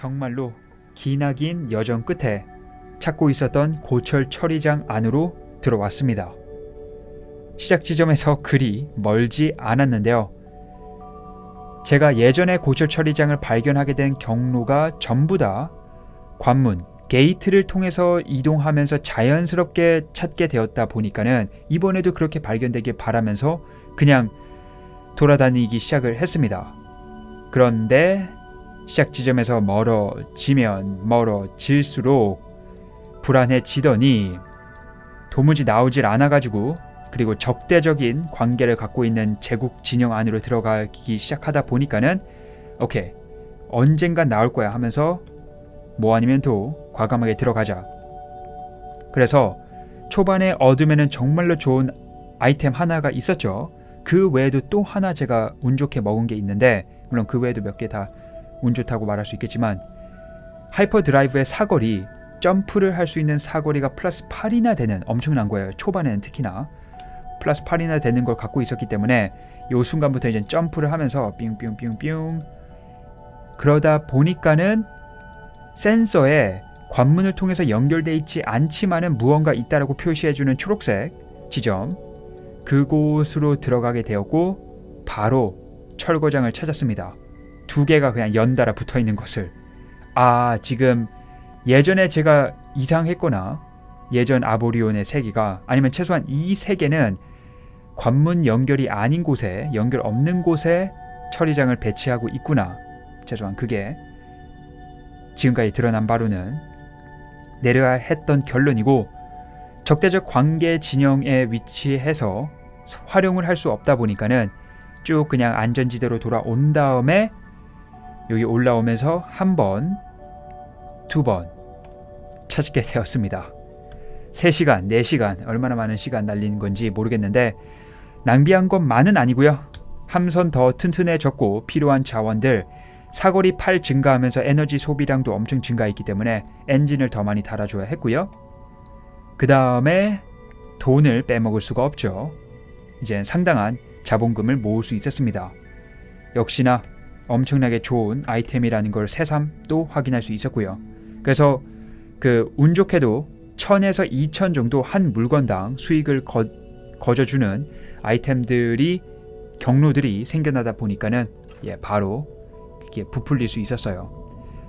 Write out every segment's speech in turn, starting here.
정말로 기나긴 여정 끝에 찾고 있었던 고철 처리장 안으로 들어왔습니다. 시작 지점에서 그리 멀지 않았는데요. 제가 예전에 고철 처리장을 발견하게 된 경로가 전부 다 관문, 게이트를 통해서 이동하면서 자연스럽게 찾게 되었다 보니까는 이번에도 그렇게 발견되길 바라면서 그냥 돌아다니기 시작을 했습니다. 그런데 시작 지점에서 멀어지면 멀어질수록 불안해지더니 도무지 나오질 않아가지고 그리고 적대적인 관계를 갖고 있는 제국 진영 안으로 들어가기 시작하다 보니까는 오케이 언젠간 나올 거야 하면서 뭐 아니면 또 과감하게 들어가자. 그래서 초반에 얻으면은 정말로 좋은 아이템 하나가 있었죠. 그 외에도 또 하나 제가 운 좋게 먹은 게 있는데 물론 그 외에도 몇 개 다 운 좋다고 말할 수 있겠지만 하이퍼 드라이브의 사거리 점프를 할 수 있는 사거리가 플러스 8이나 되는 엄청난 거예요. 초반에는 특히나 플러스 8이나 되는 걸 갖고 있었기 때문에 요 순간부터 이제 점프를 하면서 삥삥삥삥 그러다 보니까는 센서에 관문을 통해서 연결돼 있지 않지만은 무언가 있다라고 표시해주는 초록색 지점 그곳으로 들어가게 되었고 바로 철거장을 찾았습니다. 두 개가 그냥 연달아 붙어 있는 것을. 아 지금 예전에 제가 이상했거나 예전 아보리온의 세 개가 아니면 최소한 이세 개는 관문 연결이 아닌 곳에 연결 없는 곳에 처리장을 배치하고 있구나. 최소한 그게 지금까지 드러난 바로는 내려야 했던 결론이고 적대적 관계 진영에 위치해서 활용을 할 수 없다 보니까는 쭉 그냥 안전지대로 돌아온 다음에 여기 올라오면서 한 번, 두 번 찾게 되었습니다. 3시간, 4시간 얼마나 많은 시간 날린 건지 모르겠는데 낭비한 것만은 아니고요. 함선 더 튼튼해졌고 필요한 자원들 사거리 8 증가하면서 에너지 소비량도 엄청 증가했기 때문에 엔진을 더 많이 달아줘야 했고요. 그 다음에 돈을 빼먹을 수가 없죠. 이제 상당한 자본금을 모을 수 있었습니다. 역시나 엄청나게 좋은 아이템이라는 걸 새삼 또 확인할 수 있었고요. 그래서 그 운 좋게도 1000에서 2000 정도 한 물건당 수익을 거, 거저주는 아이템들이 경로들이 생겨나다 보니까는 예, 바로 이게 부풀릴 수 있었어요.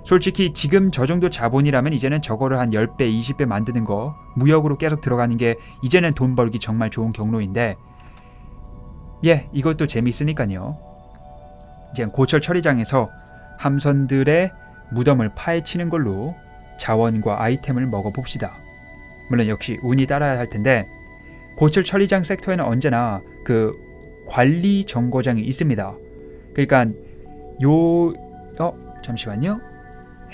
솔직히 지금 저 정도 자본이라면 이제는 저거를 한 10배, 20배 만드는 거 무역으로 계속 들어가는 게 이제는 돈 벌기 정말 좋은 경로인데 예, 이것도 재밌으니까요. 이제 고철 처리장에서 함선들의 무덤을 파헤치는 걸로 자원과 아이템을 먹어봅시다. 물론 역시 운이 따라야 할 텐데 고철 처리장 섹터에는 언제나 그 관리 정거장이 있습니다. 그러니까 요 어, 잠시만요.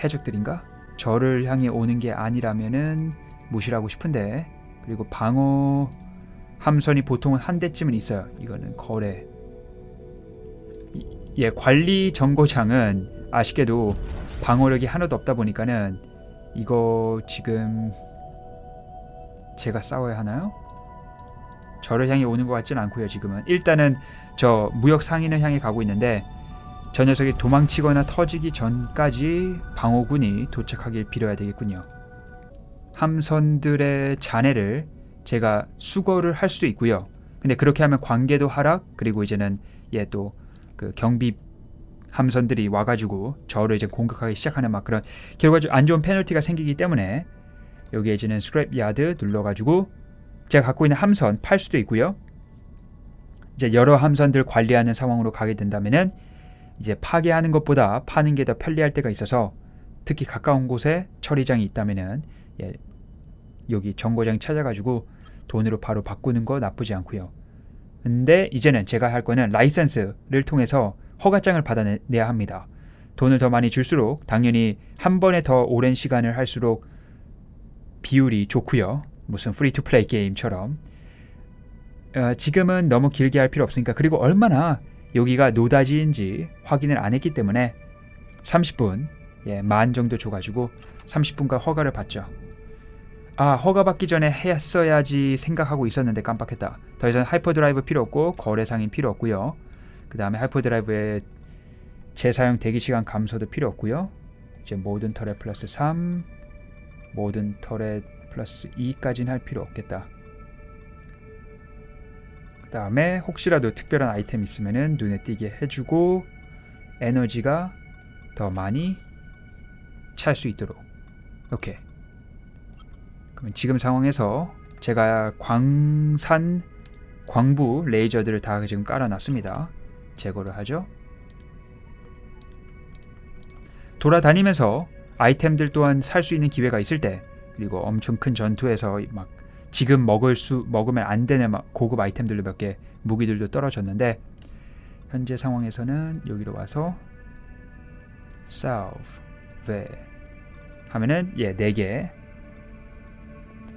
해적들인가? 저를 향해 오는 게 아니라면은 무시하고 싶은데 그리고 방어 함선이 보통 한 대쯤은 있어요. 이거는 거래. 이- 예, 관리 정거장은 아쉽게도 방어력이 하나도 없다 보니까는 이거 지금 제가 싸워야 하나요? 저를 향해 오는 것 같진 않고요. 지금은 일단은 저 무역 상인을 향해 가고 있는데 저 녀석이 도망치거나 터지기 전까지 방어군이 도착하길 빌어야 되겠군요. 함선들의 잔해를 제가 수거를 할 수도 있고요. 근데 그렇게 하면 관계도 하락 그리고 이제는 얘또 그 경비 함선들이 와가지고 저를 이제 공격하기 시작하는 막 그런 결과적으로 안 좋은 페널티가 생기기 때문에 여기에 이제는 스크랩 야드 눌러가지고 제가 갖고 있는 함선 팔 수도 있고요. 이제 여러 함선들 관리하는 상황으로 가게 된다면은 이제 파괴하는 것보다 파는 게 더 편리할 때가 있어서 특히 가까운 곳에 처리장이 있다면은 예, 여기 정거장 찾아가지고 돈으로 바로 바꾸는 거 나쁘지 않고요. 근데 이제는 제가 할 거는 라이센스를 통해서 허가장을 받아내야 합니다. 돈을 더 많이 줄수록 당연히 한 번에 더 오랜 시간을 할수록 비율이 좋고요. 무슨 프리 투 플레이 게임처럼 어, 지금은 너무 길게 할 필요 없으니까 그리고 얼마나 여기가 노다지인지 확인을 안 했기 때문에 30분 예, 만 정도 줘가지고 30분간 허가를 받죠. 아 허가 받기 전에 했어야지 생각하고 있었는데 깜빡했다. 더 이상 하이퍼드라이브 필요 없고 거래 상인 필요 없고요. 그 다음에 하이퍼드라이브의 재사용 대기 시간 감소도 필요 없고요. 이제 모든 터렛 플러스 3 모든 터렛 플러스 2까지는 할 필요 없겠다. 그 다음에 혹시라도 특별한 아이템 있으면은 눈에 띄게 해주고 에너지가 더 많이 찰 수 있도록 오케이 그러면 지금 상황에서 제가 광산 광부 레이저들을 다 지금 깔아놨습니다. 제거를 하죠. 돌아다니면서 아이템들 또한 살 수 있는 기회가 있을 때 그리고 엄청 큰 전투에서 막 지금 먹을 수 먹으면 안 되는 막 고급 아이템들도 몇 개 무기들도 떨어졌는데 현재 상황에서는 여기로 와서 solve 왜 하면은 예 4개. 예,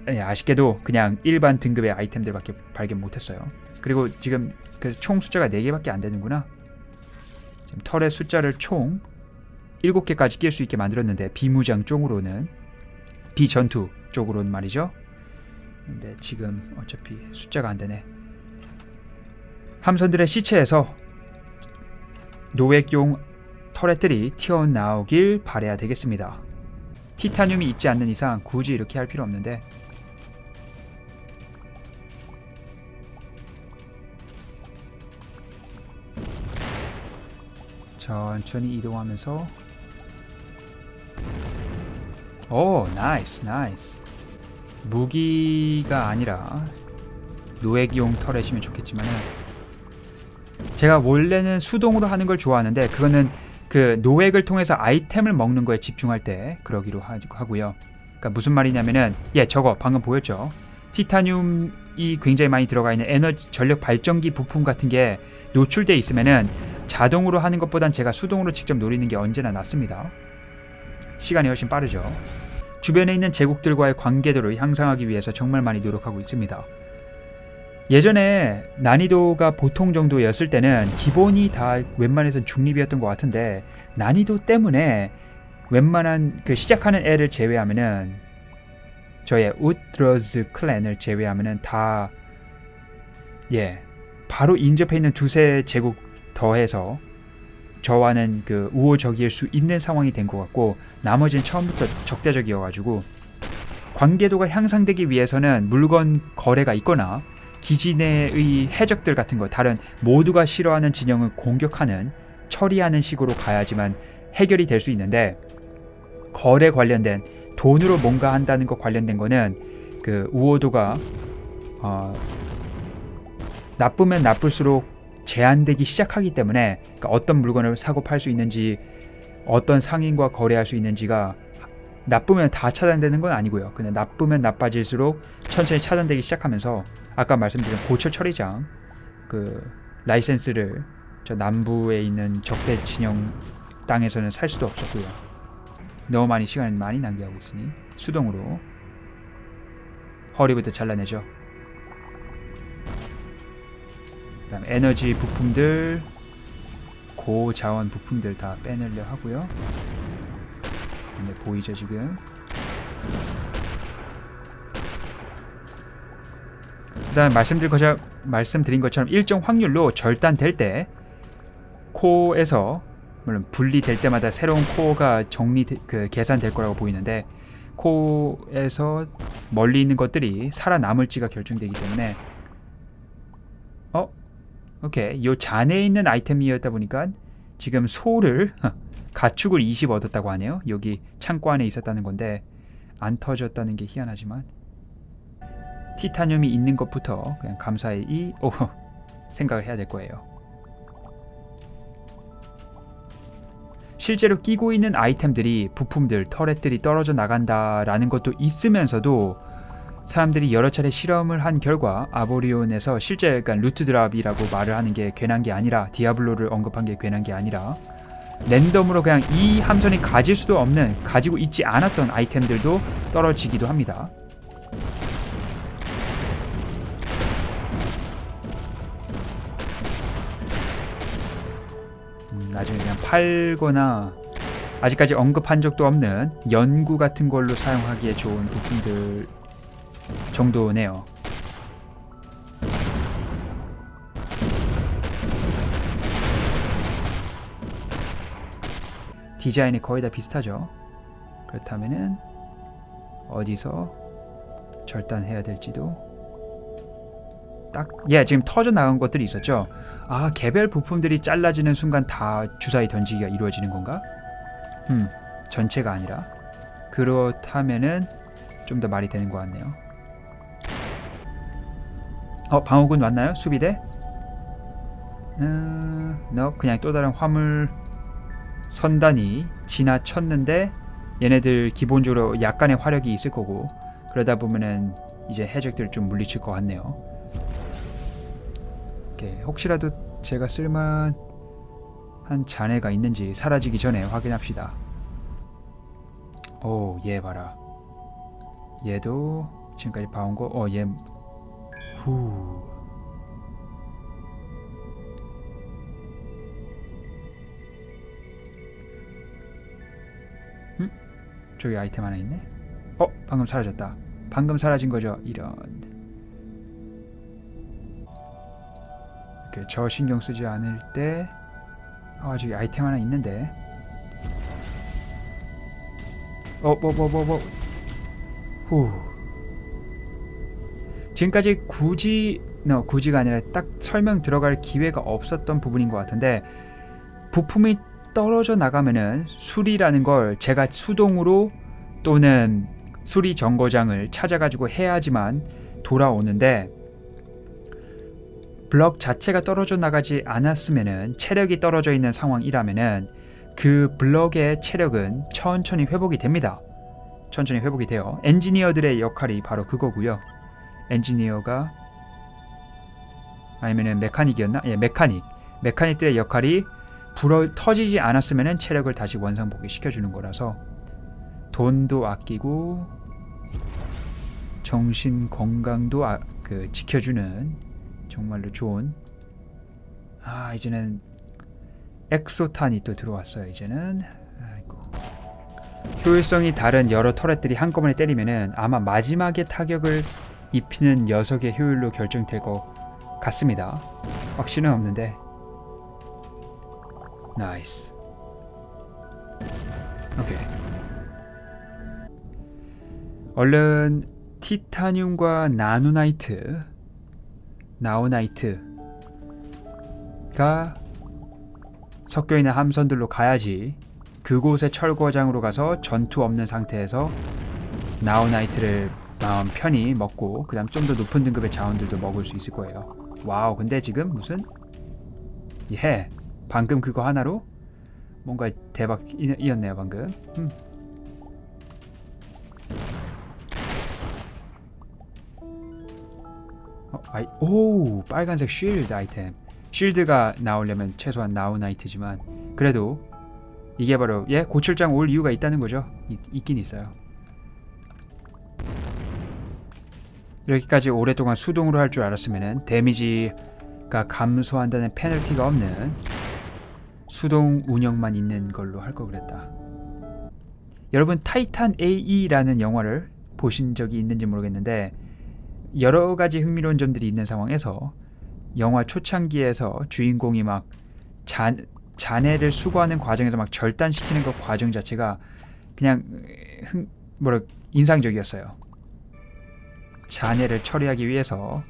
아쉽게도 그냥 일반 등급의 아이템들밖에 발견 못했어요. 그리고 지금 그총 숫자가 4개밖에 안 되는구나. 지금 털의 숫자를 총 7개까지 낄 수 있게 만들었는데 비무장 쪽으로는 비전투 쪽으로는 말이죠. 근데 지금 어차피 숫자가 안 되네. 함선들의 시체에서 노획용 터렛들이 튀어나오길 바래야 되겠습니다. 티타늄이 있지 않는 이상 굳이 이렇게 할 필요 없는데 천천히 이동하면서 오 나이스 나이스 무기가 아니라 노획용 터렛이면 좋겠지만은 제가 원래는 수동으로 하는 걸 좋아하는데 그거는 그 노획을 통해서 아이템을 먹는 거에 집중할 때 그러기로 하- 하고요. 그러니까 무슨 말이냐면은 예 저거 방금 보였죠. 티타늄이 굉장히 많이 들어가 있는 에너지 전력 발전기 부품 같은 게 노출돼 있으면은 자동으로 하는 것보단 제가 수동으로 직접 노리는 게 언제나 낫습니다. 시간이 훨씬 빠르죠. 주변에 있는 제국들과의 관계도를 향상하기 위해서 정말 많이 노력하고 있습니다. 예전에 난이도가 보통 정도였을 때는 기본이 다 웬만해선 중립이었던 것 같은데 난이도 때문에 웬만한 그 시작하는 애를 제외하면은 저의 우트러즈 클랜을 제외하면은 다 예 바로 인접해 있는 두세 제국 더해서 저와는 그 우호적일 수 있는 상황이 된 것 같고 나머지는 처음부터 적대적이어가지고 관계도가 향상되기 위해서는 물건 거래가 있거나 기지 내의 해적들 같은 거 다른 모두가 싫어하는 진영을 공격하는 처리하는 식으로 가야지만 해결이 될 수 있는데 거래 관련된 돈으로 뭔가 한다는 것 관련된 거는 그 우호도가 어, 나쁘면 나쁠수록 제한되기 시작하기 때문에 그러니까 어떤 물건을 사고 팔 수 있는지 어떤 상인과 거래할 수 있는지가 나쁘면 다 차단되는 건 아니고요. 그냥 나쁘면 나빠질수록 천천히 차단되기 시작하면서 아까 말씀드린 고철 처리장 그 라이센스를 저 남부에 있는 적대 진영 땅에서는 살 수도 없었고요. 너무 많이 시간을 많이 낭비하고 있으니 수동으로 허리부터 잘라내죠. 그다음 에너지 부품들 고자원 부품들 다 빼내려 하고요. 근데 보이죠 지금? 그다음 말씀드린 말씀드린 것처럼 일정 확률로 절단될 때 코에서 물론 분리될 때마다 새로운 코어가 정리 그 계산될 거라고 보이는데 코에서 멀리 있는 것들이 살아남을지가 결정되기 때문에 어 오케이 요 잔에 있는 아이템이었다 보니까 지금 소를 가축을 20 얻었다고 하네요. 여기 창고 안에 있었다는 건데 안 터졌다는 게 희한하지만 티타늄이 있는 것부터 그냥 감사히 이 오, 생각을 해야 될 거예요. 실제로 끼고 있는 아이템들이 부품들, 터렛들이 떨어져 나간다라는 것도 있으면서도 사람들이 여러 차례 실험을 한 결과 아보리온에서 실제 그러니까 루트 드랍이라고 말을 하는 게 괜한 게 아니라 디아블로를 언급한 게 괜한 게 아니라 랜덤으로 그냥 이 함선이 가질 수도 없는 가지고 있지 않았던 아이템들도 떨어지기도 합니다. 음, 나중에 그냥 팔거나 아직까지 언급한 적도 없는 연구 같은 걸로 사용하기에 좋은 부품들 정도네요. 디자인이 거의 다 비슷하죠. 그렇다면은 어디서 절단해야 될지도 딱 예 지금 터져 나간 것들이 있었죠. 아 개별 부품들이 잘라지는 순간 다 주사위 던지기가 이루어지는 건가? 음 전체가 아니라 그렇다면은 좀 더 말이 되는 것 같네요. 어 방어군 왔나요? 수비대? 음, 너 그냥 또 다른 화물 선단이 지나쳤는데 얘네들 기본적으로 약간의 화력이 있을 거고 그러다 보면은 이제 해적들 좀 물리칠 것 같네요. 오케이, 혹시라도 제가 쓸만 한 잔해가 있는지 사라지기 전에 확인합시다. 오, 얘 봐라. 얘도 지금까지 봐온 거, 어, 얘, 후. 저기 아이템 하나 있네. 어, 방금 사라졌다. 방금 사라진 거죠. 이런. 이렇게 저 신경 쓰지 않을 때, 아 저기 아이템 하나 있는데. 어, 뭐, 뭐, 뭐, 뭐. 후. 지금까지 굳이, no, 굳이가 아니라 딱 설명 들어갈 기회가 없었던 부분인 것 같은데 부품이 떨어져 나가면은 수리라는 걸 제가 수동으로 또는 수리 정거장을 찾아가지고 해야지만 돌아오는데 블럭 자체가 떨어져 나가지 않았으면은 체력이 떨어져 있는 상황이라면은 그 블럭의 체력은 천천히 회복이 됩니다. 천천히 회복이 돼요. 엔지니어들의 역할이 바로 그거고요. 엔지니어가 아니면은 메카닉이었나? 예, 메카닉. 메카닉들의 역할이 불어 터지지 않았으면 체력을 다시 원상복귀 시켜주는 거라서 돈도 아끼고 정신 건강도 아, 그 지켜주는 정말로 좋은 아 이제는 엑소탄이 또 들어왔어요 이제는 아이고 효율성이 다른 여러 터렛들이 한꺼번에 때리면은 아마 마지막에 타격을 입히는 녀석의 효율로 결정될 것 같습니다 확신은 없는데 나이스. 오케이. 얼른 티타늄과 나노나이트, 나오나이트가 섞여 있는 함선들로 가야지. 그곳의 철거장으로 가서 전투 없는 상태에서 나오나이트를 마 음 편히 먹고 그 다음 좀 더 높은 등급의 자원들도 먹을 수 있을 거예요. 와우, 근데 지금 무슨? 예, 방금 그거 하나로 뭔가 대박이었네요 방금. 음. 어, 아이, 오 빨간색 쉴드 아이템. 쉴드가 나오려면 최소한 나우나이트지만 그래도 이게 바로 예 고출장 올 이유가 있다는 거죠. 있, 있긴 있어요 이렇게까지 오랫동안 수동으로 할 줄 알았으면 데미지가 감소한다는 페널티가 없는 수동 운영만 있는 걸로 할 거 그랬다. 여러분 타이탄 AE라는 영화를 보신 적이 있는지 모르겠는데 여러 가지 흥미로운 점들이 있는 상황에서 영화 초창기에서 주인공이 막 잔, 잔해를 수거하는 과정에서 막 절단시키는 그 과정 자체가 그냥 흥, 뭐라 인상적이었어요. 잔해를 처리하기 위해서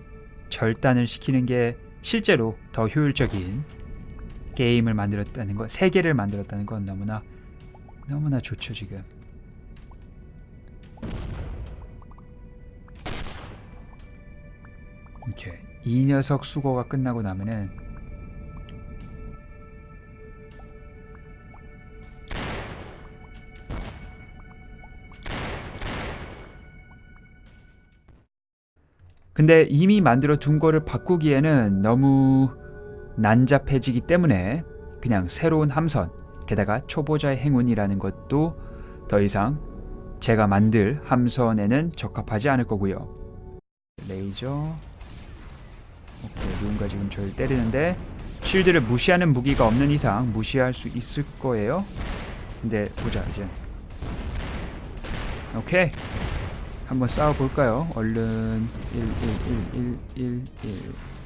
절단을 시키는 게 실제로 더 효율적인 게임을 만들었다는 것, 세계를 만들었다는 건 너무나 너무나 좋죠 지금. 이렇게 이 녀석 수거가 끝나고 나면은 근데 이미 만들어 둔 거를 바꾸기에는 너무 난잡해지기 때문에 그냥 새로운 함선 게다가 초보자의 행운이라는 것도 더 이상 제가 만들 함선에는 적합하지 않을 거고요. 레이저 오케이 누군가 지금 저를 때리는데 쉴드를 무시하는 무기가 없는 이상 무시할 수 있을 거예요. 근데 보자 이제 오케이 한번 싸워 볼까요? 얼른 1 1 1 1 1 1